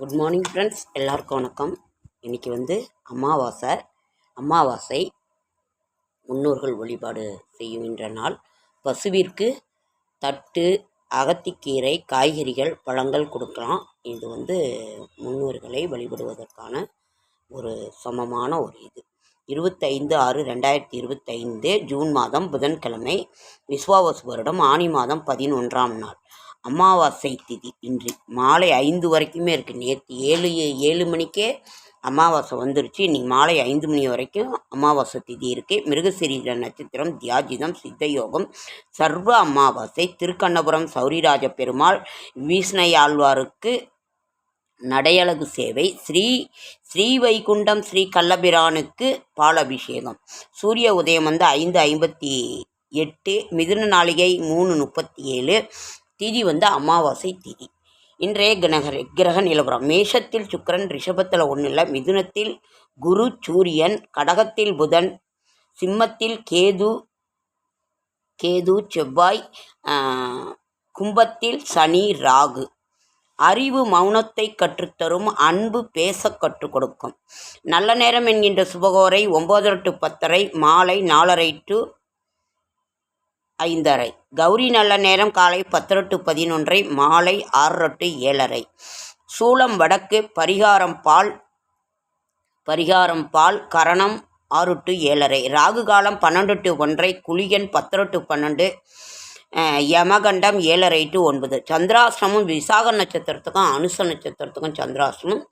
Good morning friends எல்லாருக்கும் வணக்கம். இன்றைக்கி வந்து அமாவாசை. அமாவாசை முன்னோர்கள் வழிபாடு செய்கின்ற நாள். பசுவிற்கு தட்டு அகத்திக்கீரை காய்கறிகள் பழங்கள் கொடுக்கலாம். இது வந்து முன்னோர்களை வழிபடுவதற்கான ஒரு சமமான ஒரு இது. இருபத்தைந்து ஆறு ரெண்டாயிரத்தி இருபத்தைந்து ஜூன் மாதம் புதன்கிழமை விஸ்வாவசு வருடம் ஆனி மாதம் பதினொன்றாம் நாள். அமாவாசை திதி. இன்று மாலை ஐந்து வரைக்குமே இருக்குது நேற்று ஏழு ஏழு மணிக்கே அமாவாசை வந்துருச்சு. இன்றைக்கி மாலை ஐந்து மணி வரைக்கும் அமாவாசை திதி இருக்குது மிருகசிரீர நட்சத்திரம் தியாஜிதம் சித்தயோகம் சர்வ அமாவாசை திருக்கண்ணபுரம் சௌரிராஜ பெருமாள் வீஷ்ணையாழ்வாருக்கு நடையழகு சேவை ஸ்ரீ ஸ்ரீ வைகுண்டம் ஸ்ரீ கள்ளபிரானுக்கு பாலபிஷேகம். சூரிய உதயம் வந்து ஐந்து ஐம்பத்தி எட்டு மிதுன நாளிகை மூணு முப்பத்தி ஏழு திதி வந்து அமாவாசை திதி. இன்றைய கிரக கிரக நிலவரம். மேஷத்தில் சுக்கிரன் ரிஷபத்தில் ஒன்றும் இல்லை மிதுனத்தில் குரு சூரியன் கடகத்தில் புதன் சிம்மத்தில் கேது கேது செவ்வாய் கும்பத்தில் சனி ராகு. அறிவு மௌனத்தை கற்றுத்தரும் அன்பு பேச கற்றுக் கொடுக்கும். நல்ல நேரம் என்கின்ற சுபகோரை ஒம்பது டு பத்தரை மாலை நாலரை டு ஐந்தரை. கௌரி நல்ல நேரம் காலை பத்தரை டு பதினொன்றை மாலை ஆறரை டு ஏழரை. சூளம் வடக்கு பரிகாரம் பால் பரிகாரம் பால் கரணம் ஆறு டு ஏழரை. ராகு காலம் பன்னெண்டு டு ஒன்றை குளியன் பத்தரை டு பன்னெண்டு யமகண்டம் ஏழரை டு ஒன்பது. சந்திராசிரமம் விசாக நட்சத்திரத்துக்கும் அனுச நட்சத்திரத்துக்கும் சந்திராசிரமம்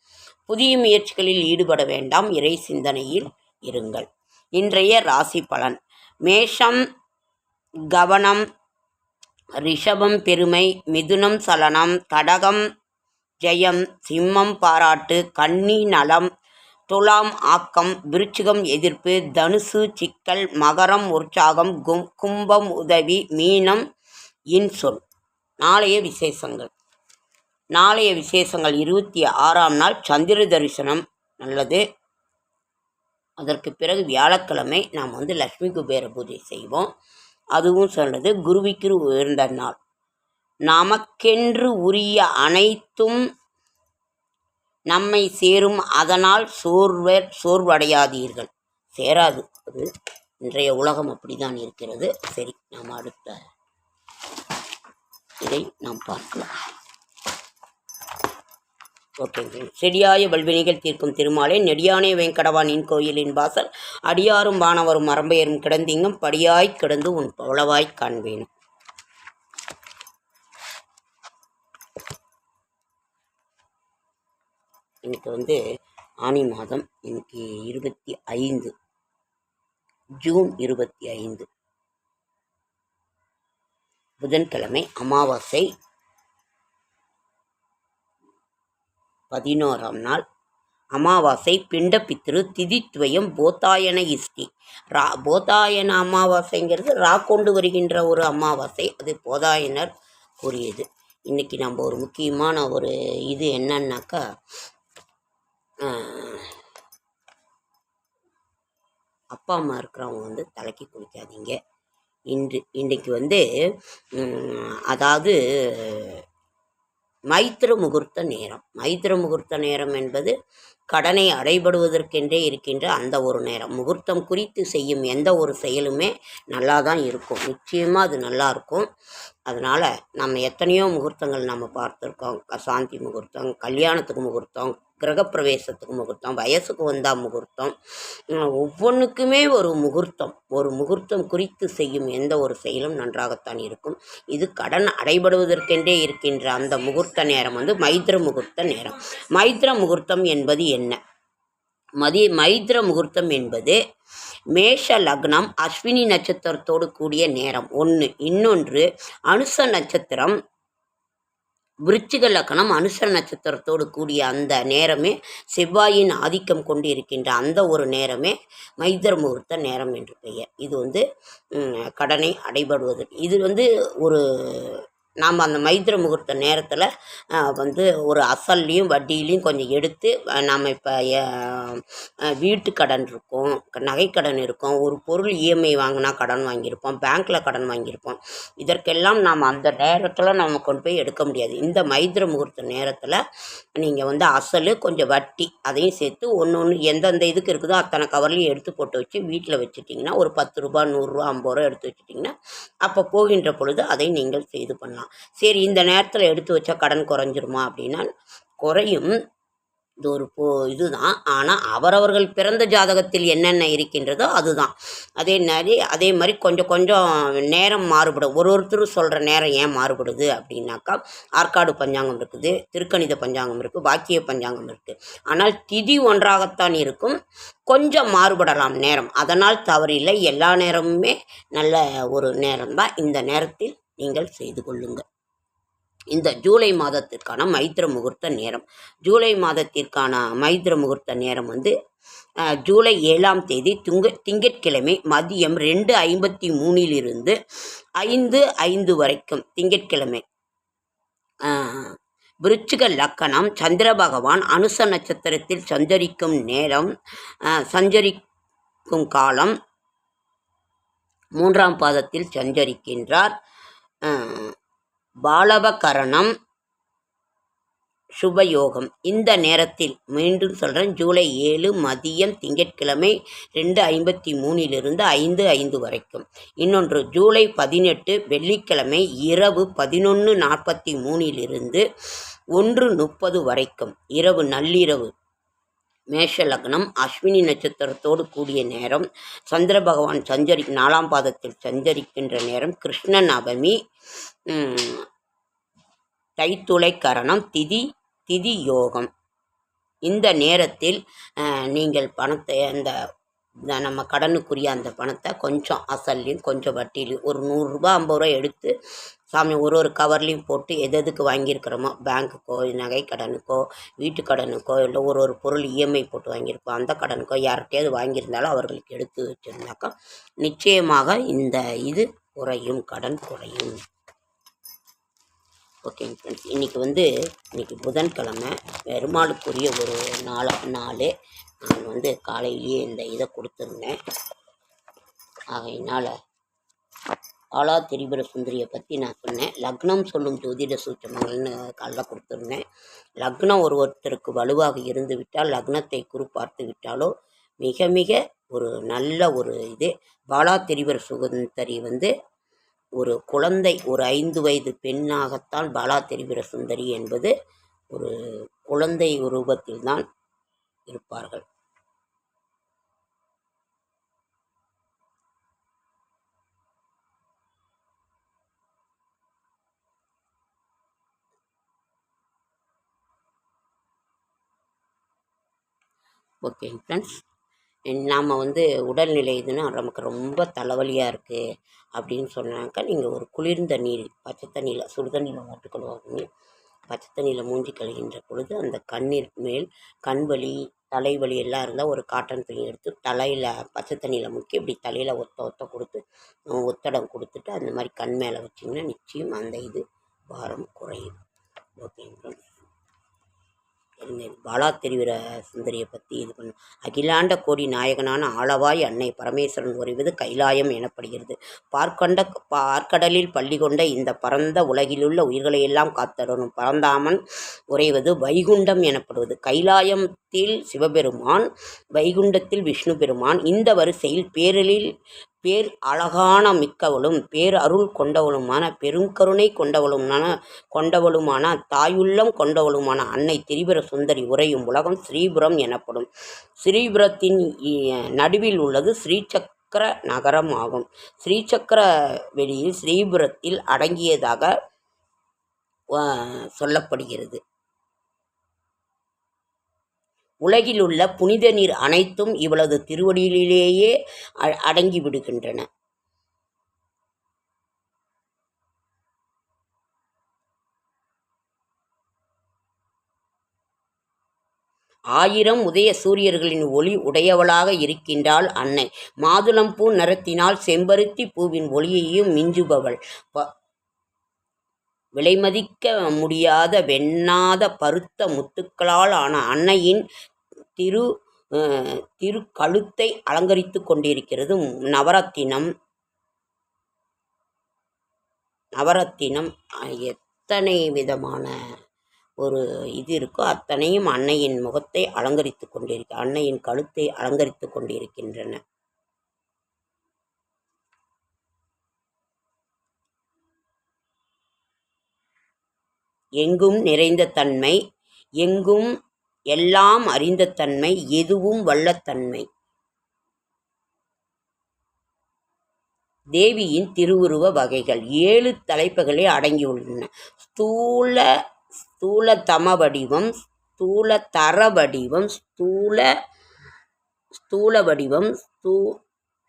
புதிய முயற்சிகளில் ஈடுபட வேண்டாம். இறை சிந்தனையில் இருங்கள். இன்றைய ராசி பலன். மேஷம் கவனம் ரிஷபம் பெருமை மிதுனம் சலனம் கடகம் ஜெயம் சிம்மம் பாராட்டு கன்னி நலம் துலாம் ஆக்கம் விருச்சிகம் எதிர்ப்பு தனுசு சிக்கல் மகரம் உற்சாகம் கும் கும்பம் உதவி மீனம் இன்சொல். நாளைய விசேஷங்கள். நாளைய விசேஷங்கள் இருபத்தி ஆறாம் நாள் சந்திர தரிசனம். நல்லது. அதற்கு பிறகு வியாழக்கிழமை நாம் வந்து லக்ஷ்மி குபேர பூஜை செய்வோம். அதுவும் சொல்றது குருவிக்கு உயர்ந்த நாள். நமக்கென்று உரிய அனைத்தும் நம்மை சேரும் அதனால் சோர்வர் சோர்வடையாதீர்கள். சேராது. அது இன்றைய உலகம் அப்படிதான் இருக்கிறது. சரி நாம் அடுத்த இதை நாம் பார்க்கலாம். ஓகேங்க. செடியாய வல்வினைகள் தீர்க்கும் திருமாலே நெடியானே வெங்கடவானின் கோயிலின் வாசல் அடியாரும் வானவரும் மரம்பெயரும் கிடந்தீங்கும் படியாய் கிடந்து உன் பவளவாய் காண்பேன். இன்னைக்கு வந்து ஆனி மாதம் இன்னைக்கு இருபத்தி ஐந்து ஜூன் இருபத்தி ஐந்து. புதன்கிழமை அமாவாசை பதினோராம் நாள். அமாவாசை பிண்டப்பித்திரு திதித்வயம் போத்தாயன இஷ்டி. ரா போதாயன அமாவாசைங்கிறது ரா கொண்டு வருகின்ற ஒரு அமாவாசை அது போதாயனர் கூறியது. இன்னைக்கு நம்ம ஒரு முக்கியமான ஒரு இது என்னன்னாக்கா அப்பா அம்மா இருக்கிறவங்க வந்து தலைக்கு குளிக்காதீங்க. இன்று இன்றைக்கு வந்து அதாவது மைத்திர முகூர்த்த நேரம். மைத்திர முகூர்த்த நேரம் என்பது கடனை அடைபடுவதற்கென்றே இருக்கின்ற அந்த ஒரு நேரம். முகூர்த்தம் குறித்து செய்யும் எந்த ஒரு செயலுமே நல்லா தான் இருக்கும். நிச்சயமாக அது நல்லா இருக்கும். அதனால் நம்ம எத்தனையோ முகூர்த்தங்கள் நம்ம பார்த்துருக்கோம். சாந்தி முகூர்த்தம் கல்யாணத்துக்கு முகூர்த்தம் கிரகப்பிரவேசத்துக்கு முகூர்த்தம் வயசுக்கு வந்தால் முகூர்த்தம். ஒவ்வொன்றுக்குமே ஒரு முகூர்த்தம். ஒரு முகூர்த்தம் குறித்து செய்யும் எந்த ஒரு செயலும் நன்றாகத்தான் இருக்கும். இது கடன் அடைபடுவதற்கென்றே இருக்கின்ற அந்த முகூர்த்த நேரம் வந்து மைத்திர முகூர்த்த நேரம். மைத்திர முகூர்த்தம் என்பது என்ன? மதி மைத்திர முகூர்த்தம் என்பது மேஷ லக்னம் அஸ்வினி நட்சத்திரத்தோடு கூடிய நேரம். ஒன்று இன்னொன்று அனுச நட்சத்திரம் விருச்சிக லக்னம் அனுசர நட்சத்திரத்தோடு கூடிய அந்த நேரமே செவ்வாயின் ஆதிக்கம் கொண்டு இருக்கின்ற அந்த ஒரு நேரமே மைத்ர முகூர்த்த நேரம் என்று பெயர். இது வந்து கடனை அடைபடுவது. இது வந்து ஒரு நாம் அந்த மைத்திர முகூர்த்த நேரத்தில் வந்து ஒரு அசல்லையும் வட்டியிலையும் கொஞ்சம் எடுத்து நாம் இப்போ வீட்டு கடன் இருக்கும் நகைக்கடன் இருக்கும் ஒரு பொருள் இஎம்ஐ வாங்கினா கடன் வாங்கியிருப்போம் பேங்க்கில் கடன் வாங்கியிருப்போம். இதற்கெல்லாம் நாம் அந்த நேரத்தில் நம்ம கொண்டு போய் எடுக்க முடியாது. இந்த மைத்திர முகூர்த்த நேரத்தில் நீங்கள் வந்து அசல் கொஞ்சம் வட்டி அதையும் சேர்த்து ஒன்று ஒன்று எந்தெந்த இதுக்கு இருக்குதோ அத்தனை கவர்லையும் எடுத்து போட்டு வச்சு வீட்டில் வச்சுட்டிங்கன்னா ஒரு பத்து ரூபா நூறுரூவா ஐம்பது ரூபா எடுத்து வச்சுட்டிங்கன்னா அப்போ போகின்ற பொழுது அதை நீங்கள் செய்து பண்ணலாம். சரி இந்த நேரத்தில் எடுத்து வச்சா கடன் குறைஞ்சிருமா அப்படின்னா குறையும். இது ஒரு போ இதுதான். ஆனால் அவரவர்கள் பிறந்த ஜாதகத்தில் என்னென்ன இருக்கின்றதோ அதுதான். அதே மாதிரி அதே மாதிரி கொஞ்சம் கொஞ்சம் நேரம் மாறுபடும். ஒரு ஒருத்தரும் சொல்கிற நேரம் ஏன் மாறுபடுது அப்படின்னாக்கா ஆற்காடு பஞ்சாங்கம் இருக்குது திருக்கணித பஞ்சாங்கம் இருக்குது வாக்கிய பஞ்சாங்கம் இருக்குது ஆனால் திதி ஒன்றாகத்தான் இருக்கும். கொஞ்சம் மாறுபடலாம் நேரம். அதனால் தவறில்லை. எல்லா நேரமுமே நல்ல ஒரு நேரம்தான். இந்த நேரத்தில் நீங்கள் செய்து கொள்ளுங்கள். இந்த ஜூலை மாதத்திற்கான மைத்திர முகூர்த்த நேரம். ஜூலை மாதத்திற்கான மைத்திர முகூர்த்த நேரம் வந்து ஜூலை ஏழாம் தேதி துங்க திங்கட்கிழமை மதியம் ரெண்டு ஐம்பத்தி மூணிலிருந்து ஐந்து ஐந்து வரைக்கும் திங்கட்கிழமை. விருச்சிக லக்கணம் சந்திர பகவான் அனுச நட்சத்திரத்தில் சஞ்சரிக்கும் நேரம் சஞ்சரிக்கும் காலம் மூன்றாம் பாதத்தில் சஞ்சரிக்கின்றார். பாலவகரணம் சுபயோகம். இந்த நேரத்தில் மீண்டும் சொல்கிறேன் ஜூலை ஏழு மதியம் திங்கட்கிழமை ரெண்டு ஐம்பத்தி மூணிலிருந்து ஐந்து ஐந்து வரைக்கும். இன்னொன்று ஜூலை பதினெட்டு வெள்ளிக்கிழமை இரவு பதினொன்று நாற்பத்தி மூணிலிருந்து ஒன்று முப்பது வரைக்கும். இரவு நள்ளிரவு மேஷ லக்னம் அஸ்வினி நட்சத்திரத்தோடு கூடிய நேரம் சந்திர பகவான் சஞ்சரி நாலாம் பாதத்தில் சஞ்சரிக்கின்ற நேரம் கிருஷ்ண நவமி தைத்துளை கரணம் திதி திதி யோகம். இந்த நேரத்தில் நீங்கள் பணத்தை அந்த நம்ம கடனுக்குரிய அந்த பணத்தை கொஞ்சம் அசல்லையும் கொஞ்சம் வட்டிலையும் ஒரு நூறுரூபா ஐம்பது ரூபா எடுத்து சாமி ஒரு ஒரு கவர்லேயும் போட்டு எது எதுக்கு வாங்கியிருக்கிறோமோ பேங்க்குக்கோ நகை கடனுக்கோ வீட்டு கடனுக்கோ இல்லை ஒரு ஒரு பொருள் இஎம்ஐ போட்டு வாங்கியிருக்கோம் அந்த கடனுக்கோ யார்கிட்டயாவது வாங்கியிருந்தாலும் அவர்களுக்கு எடுத்து வச்சுருந்தாக்கா நிச்சயமாக இந்த இது குறையும் கடன் குறையும். ஓகேங்க ஃப்ரெண்ட்ஸ் இன்றைக்கி வந்து இன்றைக்கி புதன்கிழமை பெருமாளுக்குரிய ஒரு நாள் நாள் நான் வந்து காலையிலேயே இந்த இதை கொடுத்துருந்தேன். ஆகையினால் ஆலா திரிபுர சுந்தரியை பற்றி நான் சொன்னேன். லக்னம் சொல்லும் ஜோதிட சூச்சமங்கள்னு காலைல கொடுத்துருந்தேன். லக்னம் ஒரு ஒருத்தருக்கு வலுவாக இருந்து விட்டால் லக்னத்தை குறிப்பார்த்து விட்டாலோ மிக மிக ஒரு நல்ல ஒரு இது. பாலா திரிபுர சுந்தரி வந்து ஒரு குழந்தை ஒரு ஐந்து வயது பெண்ணாகத்தான் பாலா திரிபுர சுந்தரி என்பது ஒரு குழந்தை ரூபத்தில்தான் இருப்பார்கள். ஓகேங்க ஃப்ரெண்ட்ஸ். நாம் வந்து உடல்நிலை இதுன்னா நமக்கு ரொம்ப தலைவலியாக இருக்குது அப்படின்னு சொன்னாக்கா நீங்கள் ஒரு குளிர்ந்த நீர் பச்சை தண்ணியில் சுடு தண்ணியில் வாட்டுக்கொள்வாங்க பச்சை தண்ணியில் மூஞ்சி கழுகின்ற பொழுது அந்த கண்ணீர் மேல் கண் வலி தலைவலி எல்லாம் இருந்தால் ஒரு காட்டன் துணி எடுத்து தலையில் பச்சை தண்ணியில் முக்கி இப்படி தலையில் ஒத்த ஒத்த கொடுத்து ஒத்தடம் கொடுத்துட்டு அந்த மாதிரி கண் மேலே வச்சிங்கன்னா நிச்சயம் அந்த இது பாரம் குறையும். ஓகேங்களா பாலா தெரிவிற சுந்தரியை பற்றி இது பண்ண. அகிலாண்ட கோடி நாயகனான ஆளவாய் அன்னை பரமேஸ்வரன் உறைவது கைலாயம் எனப்படுகிறது. பார்க்கண்ட பார்க்கடலில் பள்ளி கொண்ட இந்த பரந்த உலகிலுள்ள உயிர்களையெல்லாம் காத்தரணும் பரந்தாமன் உறைவது வைகுண்டம் எனப்படுவது. கைலாயம் கைலாயத்தில் சிவபெருமான் வைகுண்டத்தில் விஷ்ணு பெருமான் இந்த வரிசையில் பேரலில் பேர் அழகான மிக்கவளும் பேர் அருள் கொண்டவளுமான பெருங்கருணை கொண்டவளுமான கொண்டவளுமான தாயுள்ளம் கொண்டவளுமான அன்னை திரிபுர சுந்தரி உறையும் உலகம் ஸ்ரீபுரம் எனப்படும். ஸ்ரீபுரத்தின் நடுவில் உள்ளது ஸ்ரீசக்கர நகரம் ஆகும். ஸ்ரீசக்கர வெளியில் ஸ்ரீபுரத்தில் அடங்கியதாக சொல்லப்படுகிறது. உலகிலுள்ள புனித நீர் அனைத்தும் இவளது திருவடியிலேயே அ- அடங்கி விடுகின்றன. ஆயிரம் உதய சூரியர்களின் ஒளி உடையவளாக இருக்கின்றாள் அன்னை. மாதுளம்பூ நிறத்தினால் செம்பருத்தி பூவின் ஒளியையும் மிஞ்சுபவள். ப- விலைமதிக்க முடியாத வெண்ணாத பருத்த முத்துக்களால் ஆன அன்னையின் திரு திருக்கழுத்தை அலங்கரித்து கொண்டிருக்கிறது நவரத்தினம் நவரத்தினம் எத்தனை விதமான ஒரு இது இருக்கோ அத்தனையும் அன்னையின் முகத்தை அலங்கரித்து கொண்டிருக்க அன்னையின் கழுத்தை அலங்கரித்து கொண்டிருக்கின்றன. எங்கும் நிறைந்த தன்மை எங்கும் எல்லாம் அறிந்த தன்மை எதுவும் வல்லத்தன்மை தேவியின் திருவுருவ வகைகள் ஏழு தலைப்புகளே அடங்கியுள்ளன. ஸ்தூல ஸ்தூல தம வடிவம் ஸ்தூல தர வடிவம் ஸ்தூல ஸ்தூல வடிவம் ஸ்தூ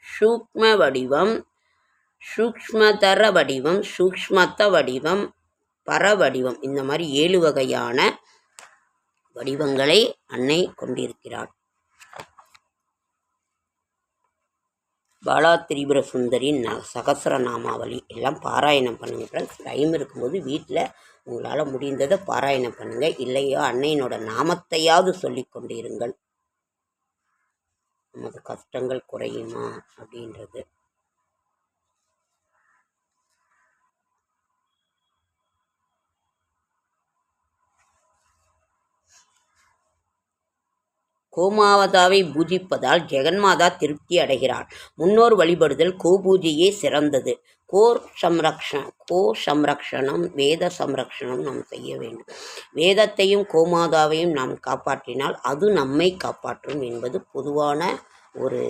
சூக்ம வடிவம் சூக்ஷ்மதர வடிவம் சூக்மத்த வடிவம் பர வடிவம் இந்த மாதிரி ஏழு வகையான வடிவங்களை அன்னை கொண்டிருக்கிறாள். பாலா திரிபுர சுந்தரின் ந சகசர நாமாவளி எல்லாம் பாராயணம் பண்ணுங்கள் ஃப்ரெண்ட்ஸ் டைம் இருக்கும்போது வீட்டில் உங்களால் முடிந்ததை பாராயணம் பண்ணுங்கள் இல்லையோ அன்னையினோட நாமத்தையாவது சொல்லி கொண்டிருங்கள். நமது கஷ்டங்கள் குறையுமா? அப்படின்றது. கோமாவதாவை பூஜிப்பதால் ஜெகன்மாதா திருப்தி அடைகிறாள் முன்னோர் வழிபடுதல் கோபூஜையே சிறந்தது. கோர் சம்ரக்ஷ கோ சம்ரக்ஷணம் வேத சம்ரக்ஷணம் நாம் செய்ய வேண்டும். வேதத்தையும் கோமாதாவையும் நாம் காப்பாற்றினால் அது நம்மை காப்பாற்றும் என்பது பொதுவான ஒரு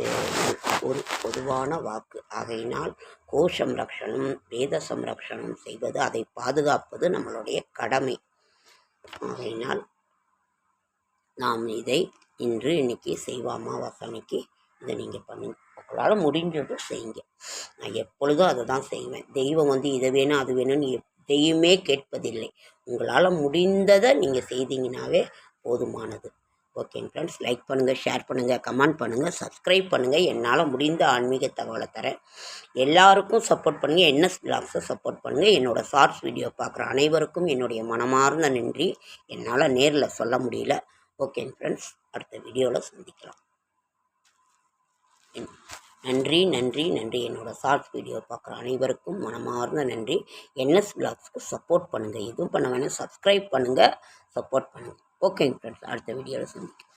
ஒரு பொதுவான வாக்கு. ஆகையினால் கோ சம்ரக்ஷணம் வேத சம்ரக்ஷணம் செய்வது அதை பாதுகாப்பது நம்மளுடைய கடமை. ஆகையினால் நாம் இதை இன்று இன்றைக்கி செய்வோம் அமாவாசை அன்னைக்கு இதை நீங்கள் பண்ணுங்க. உங்களால் முடிஞ்சது செய்யுங்க. நான் எப்பொழுதும் அதை தான் செய்வேன். தெய்வம் வந்து இதை வேணும் அது வேணும்னு எதையுமே கேட்பதில்லை. உங்களால் முடிந்ததை நீங்கள் செய்தீங்கனாவே போதுமானது. ஓகேங்க ஃப்ரெண்ட்ஸ் லைக் பண்ணுங்கள் ஷேர் பண்ணுங்கள் கமெண்ட் பண்ணுங்கள் சப்ஸ்கிரைப் பண்ணுங்கள் என்னால் முடிந்த ஆன்மீக தகவலை தரேன். எல்லாருக்கும் சப்போர்ட் பண்ணுங்கள் என்எஸ் பிளாக்ஸை சப்போர்ட் பண்ணுங்கள் என்னோடய ஷார்ட்ஸ் வீடியோ பார்க்குற அனைவருக்கும் என்னுடைய மனமார்ந்த நன்றி. என்னால் நேரில் சொல்ல முடியல. ஓகேங்க ஃப்ரெண்ட்ஸ் அடுத்த வீடியோவில் சந்திக்கலாம். நன்றி நன்றி நன்றி. என்னோடய ஷார்ட்ஸ் வீடியோ பார்க்குற அனைவருக்கும் மனமார்ந்த நன்றி. என்எஸ் பிளாக்ஸ்க்கு சப்போர்ட் பண்ணுங்கள் எதுவும் பண்ண வேணாம் சப்ஸ்கிரைப் பண்ணுங்கள் சப்போர்ட் பண்ணுங்கள் ஓகேங்க ஃப்ரெண்ட்ஸ் அடுத்த வீடியோவில் சந்திக்கலாம்.